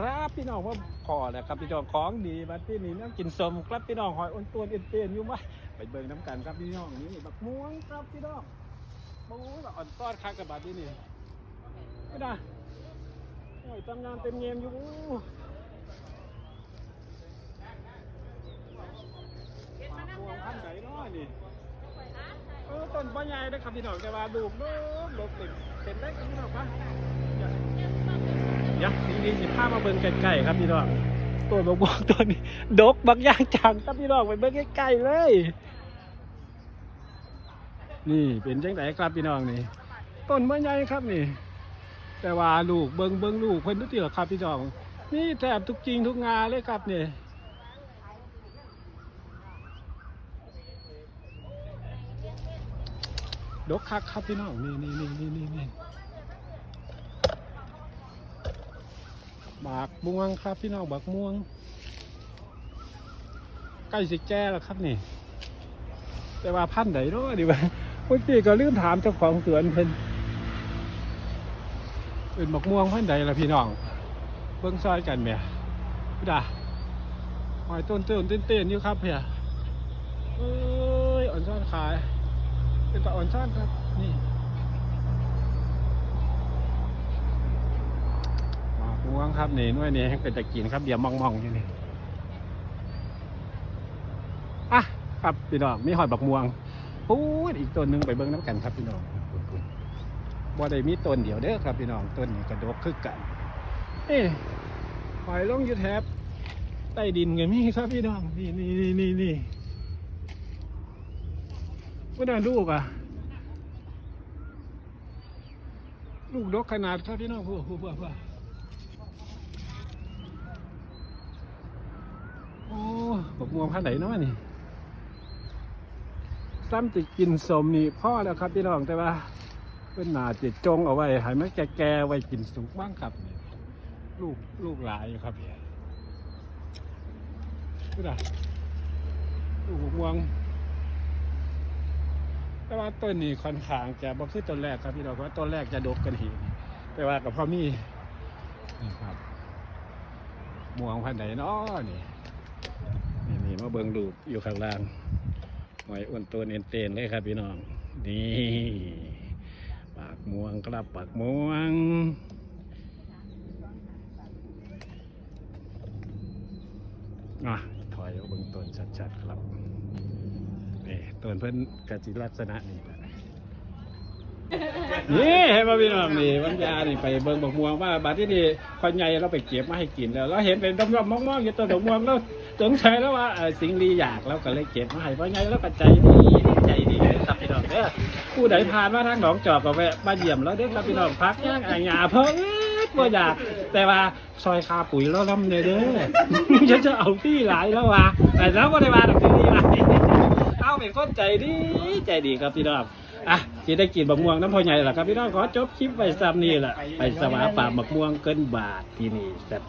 ครับพี่น้องว่าพอแล้วครับพี่น้องของดีบัดที่นี่น้ำกินสมครับพี่น้องหอยอ้นตัวเอ็นเตียนอยู่ไหมไปเบิ่งน้ำกันครับพี่น้องนี่บักม่วงครับพี่น้องโอ้ยบักอ่อนต้อนคักกับบัดที่นี่ไม่ได้โอ้ยทำงานเต็มเงียมอยู่ม่วงพันไหนเนาะนี่เออต้นป้าใหญ่นะครับพี่น้องแต่ว่าลูกลูกลูกติดเป็นได้ครับพี่น้องปะ เดี๋ยวนี่นี่ภามาเบิ่งใกล้ๆครับพี่น้องตัวบกบกตัวนี้ ดกบักอย่างจังครับพี่น้องไปเบิ่งใกล้ๆเลย นี่เป็นจังไดครับพี่น้องนี่ต้นไม้ใหญ่ครับนี่ แต่ว่าลูกเบิ่งเบิ่งลูกเพิ่นดูติเหรอครับพี่น้อง นี่แทบทุกจริงทุกงาเลยครับนี่ดกคักครับพี่น้องนี่นี่นี่นี่นี่ บากม่วงครับพี่น้องบากม่วง ใกล้สิแก่แล้วครับนี่ แต่ว่าพันไหนเนาะดิวะเมื่อกี้ก็ลืมถามเจ้าของสวนเพิ่นเป็นบักม่วงพันธุ์ใดล่ะพี่น้อง เบิ่งซอยกันแหม่พี่ดาหอยต้นเต้นเต้นเต้นๆอยู่ครับเพียเอ้ยอ่อนซ่อนขาย เป็นตาอ่อนซ่อนครับนี่ ห ม่วงครับนี่หน่วยนี้ให้เป็นตะกินครับเดี๋ยวมองๆอยู่นี่อะครับพี่น้องมีหอยบักม่วงปูดอีกต้นหนึ่งไปเบิ่งน้ำกันครับพี่น้องบ่ได้มีต้นเดียวเด้อครับพี่น้องต้นนี้กระดกคือกันเอ้หอยลงอยู่แถบใต้ดินก็มีครับพี่น้องนี่นี่นี่นี่นี่ว่าน่าลูกอะลูกดกขนาดครับพี่น้องผู้ผู้ผู้ผู้ โอ้บักม่วงพันไหนเนาะนี่ซ้ำจะกินสมนี่พ่อแล้วครับพี่น้องแต่ว่าเป็นหนาจิตจงเอาไว้ให้มันแก่ไว้กินสุกบ้างครับนี่ลูกลูกหลายอยู่ครับพี่ดูนะลูกบักม่วงแต่ว่าต้นนี้ค่อนข้างจะบ่คือต้นแรกครับพี่น้องเพราะว่าต้นแรกจะดกกันหีแต่ว่ากับพ่อมีนี่ครับม่วงพันไหนเนาะนี่นี่นี่ มาเบิ่งดูกอยู่ข้างล่างหอยอ้วนตัวเอ็นเตนเลยครับพี่น้อง นี่ปากม่วงครับปากม่วงอะถอยเอาเบิ่งต้นชัดๆครับนี่ต้นเพิ่นกจิลักษณะนี่แหละนี่ให้มาพี่น้องนี่วันยานี่ไปเบิ่งบักม่วงว่าบาดที่นี่คนใหญ่เราไปเก็บมาให้กินแล้วเราเห็นเป็นดำๆมองๆอยู่ต้นดอกม่วงแล้ว สงสัยแล้วว่าเอ่อสิ่งลีอยากแล้วก็เลยเก็บมาให้เพราะไงแล้วก็ใจดีใจดีเลยครับพี่น้องเด้อผู้ใดผ่านมาทางหนองจอบก็แวะมาเยี่ยมแล้วเด้อครับพี่น้องพักย่างอ่างยาเพิ่งบ่อยากแต่ว่าซอยคาปุ๋ยแล้วลำเนยเด้อฉันจะเอาที่หลายแล้วว่ะแต่แล้วก็ได้มาดอกที่หลายเอาเป็นคนใจดีใจดีครับพี่น้องอะที่ได้กินบักม่วงน้ำพอใหญ่ล่ะครับพี่น้องขอจบคลิปไปซ้ำนี่แหละไปสวาป่าบักม่วงเกินบาทที่นี่แซ่บ